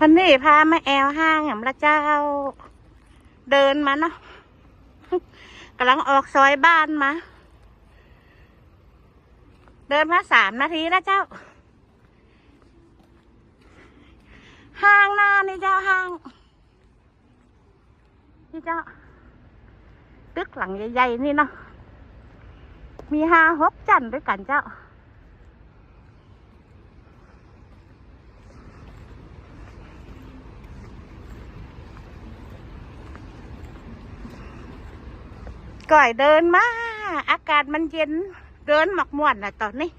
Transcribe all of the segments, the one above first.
วันนี้พามาแอวห้างหำละเจ้า เดินมาเนาะกำลังออกซอยบ้านมา เดินมาสามนาทีแล้วเจ้า ห้างหน้านี่เจ้าห้าง นี่เจ้า ตึกหลังใหญ่ๆนี่เนาะมีห้าหกจันด้วยกันเจ้า ก่อยเดินมา อากาศมันเย็นเดินหมักม่วนนะตอนนี้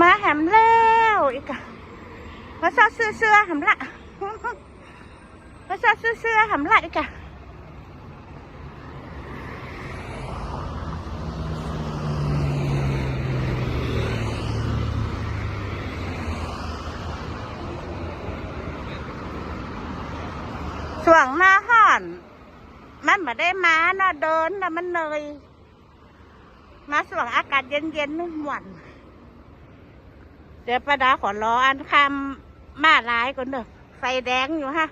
มาแหมแล้วอีกอะมาซอซื้อเสื้อแหมละมาซอซื้อเสื้อแหมละอีกอะส่วงหน้าห่อน มันมาได้มาเนาะเดินนะมันเหนอยมาส่วงอากาศเย็นๆนุ่มหวาน เดี๋ยวประดาขอรออันคำมาลายก่อนเด้อไฟแดงอยู่ฮะ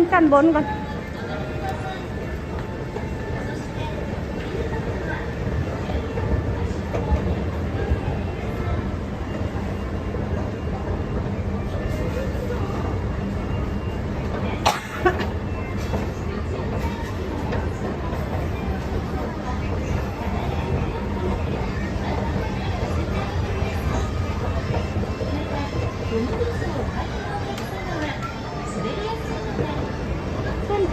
ขึ้นชั้นบนก่อน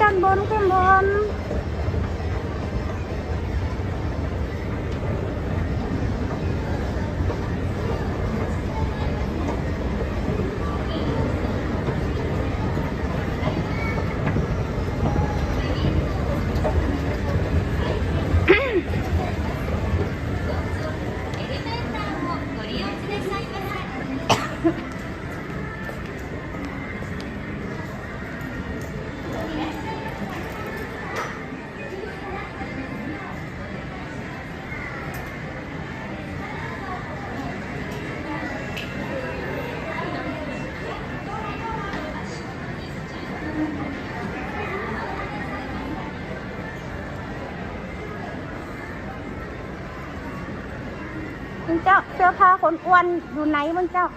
านชั้นบนขึ้นบน เสื้อผ้าคนอ้วนอยู่ไหนมึงเจ้า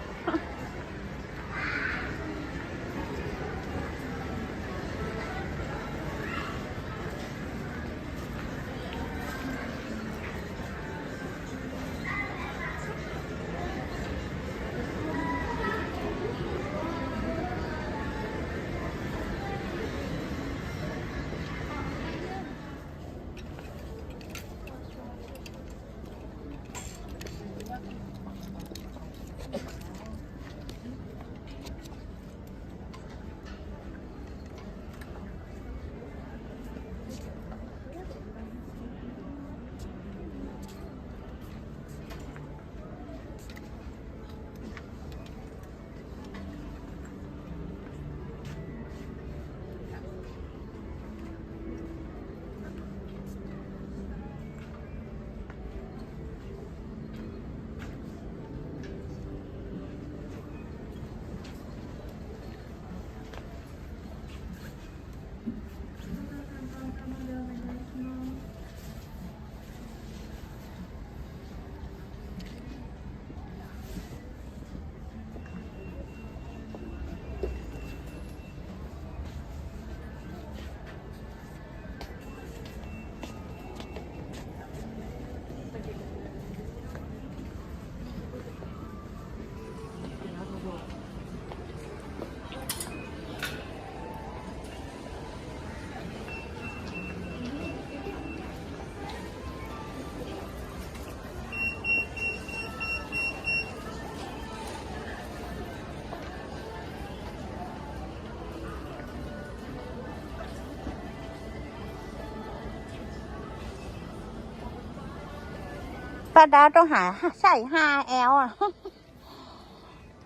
าดาต้องหาใส่ห้าแอลอะ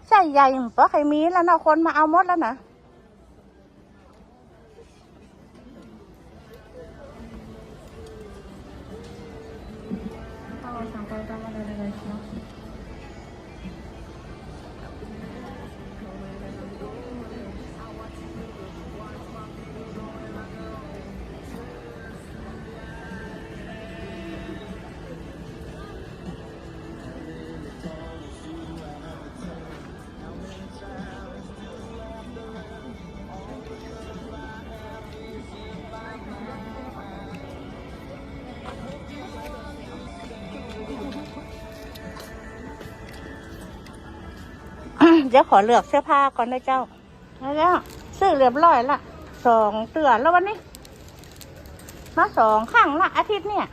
ใส่ใหญ่เพราะใครมีแล้วนะคนมาเอามดแล้วนะเอสามตัวตามมาเลย ดี๋ยวขอเลือกเสื้อผ้าก่อนนะเจ้าแล้วซื้อเรียบร้อยละสองเตือนแล้ววันนี้ มาสองข้างละอาทิตย์เนี่ย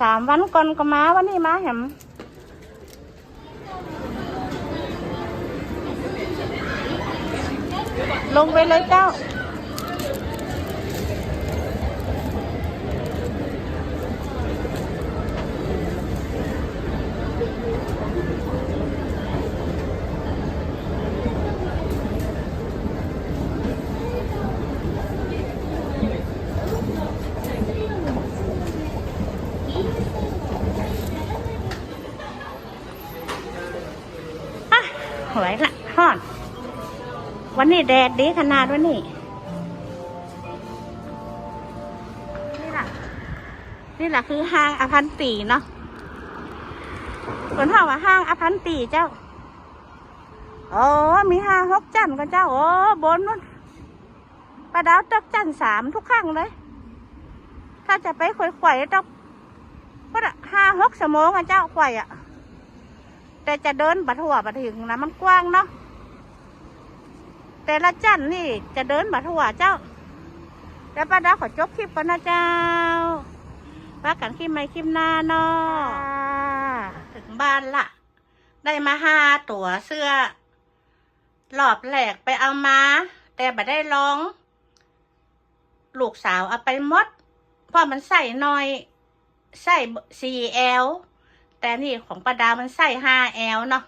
สามวันก่อนก็มาวันนี้มาเห็มลงไปเลยเจ้า อะหวยละฮอด วันนี้แดดดีขนาดวันนี้ นี่แหละนี่แหละคือห้างอพันตีเนาะคนเท่าว่าห้างอพันตีเจ้าโอ้มีห้างฮกจันทร์กันเจ้า โอ้บนนู้นปลาดาวตักจันทร์สามทุกครั้งเลย ถ้าจะไปขวยๆต้องก็ห้าหกสมงกันเจ้าขวยอะ แต่จะเดินบัดหัวบัดถึงนะมันกว้างเนาะ แต่ละจันนี่จะเดินบัดหัวเจ้า แล้วป้าดาขอจบคลิปก่อนนะเจ้าว่ากันคลิปไม่คลิปหน้าเนาะถึงบ้านละได้มาห้าตัวเสื้อ หลอบแหลกไปเอามา แต่บัดได้ลอง ลูกสาวเอาไปมดเพราะมันใส่น้อย ใส่ 4L แต่นี่ของป้าดาวมันใส่ห้าแอลเนาะ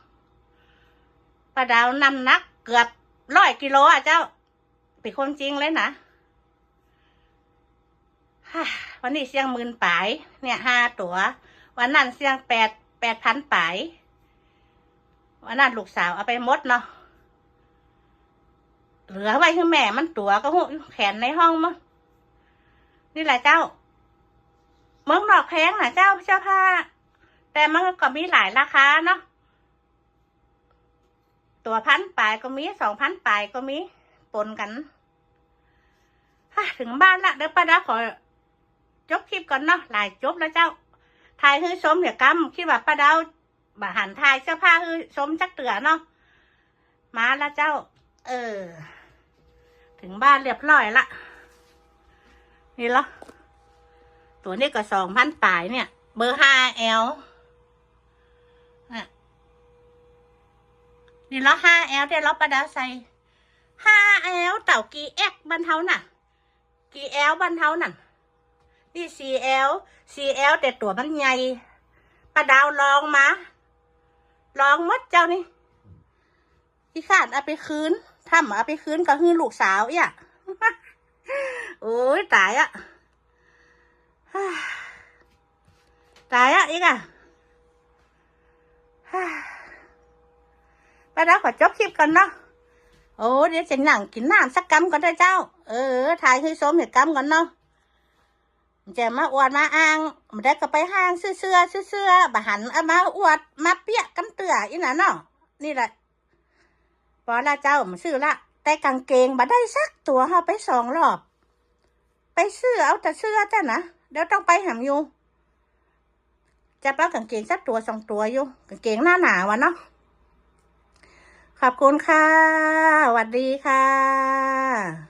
ป้าดาวนำนักเกือบ ร้อยกิโลอะเจ้า เป็นคนจริงเลยนะวันนี้เสียงหมื่นปายเนี่ยห้าตัว วันนั้นเสียงแปดแปดพันปายวันนั้นลูกสาวเอาไปหมดเนาะเหลือไว้คือแม่มันตัวก็หุแขนในห้องมั้งนี่แหละเจ้า เมืองนอกแพงนะเจ้าเจ้าผ้าแต่มันก็มีหลายราคาเนาะ ตัวพันปลายก็มีสองพันปลายก็มีปนกันถึงบ้านละเดี๋ยวป้าดาขอจบคลิปก่อนเนาะหลายจบแล้วเจ้าทายคือชมเดี๋ยวกำคิดว่าป้าดาวบาหันทายเสื้อผ้าคือชมจักเตือเนาะมาแล้วเจ้า เออ ถึงบ้านเรียบร้อยละนี่เหรอตัวนี้ก็สองพันปลายเนี่ย เบอร์ห้าเอล นี่ล้วห้าเอลเดี๋ยวเราประดาใส่ห้าเอลเต่ากีเอ็กบันเทาน่ะ กีเอลบันเทาน่ะนี่สี่เอลสี่เอลแต่ตัวมันใหญ่ประดาวลองมาลองมัดเจ้านี่อีขาดเอาไปคืนถ้าเอาไปคืนก็คือลูกสาวอะโอ้ยตายอะตายอะอีกอะไป แล้วขอจบคลิปก่อนเนาะโอ้เดี๋ยวจะหนังกินน้ำสักกำก่อนเถอะเจ้า เออถ่ายให้สมเห็ดกำก่อนเนาะจะมาอวดมาอ้างมาได้ก็ไปห้างเสื้อเสื้อเสื้อเสื้อบหันเอามาอวดมาเปียกกันเตืออีน่ะเนาะนี่แหละพอละเจ้ามาซื้อละแต่กางเกงมาได้สักตัวเฮาไปสองรอบ ไปซื้อเอาแต่เสื้อจ้ะนะเดี๋ยวต้องไปหำอยู่จะป้ากางเกงสักตัวสองตัวอยู่กางเกงหน้าหนาวะเนาะ ขอบคุณค่ะสวัสดีค่ะ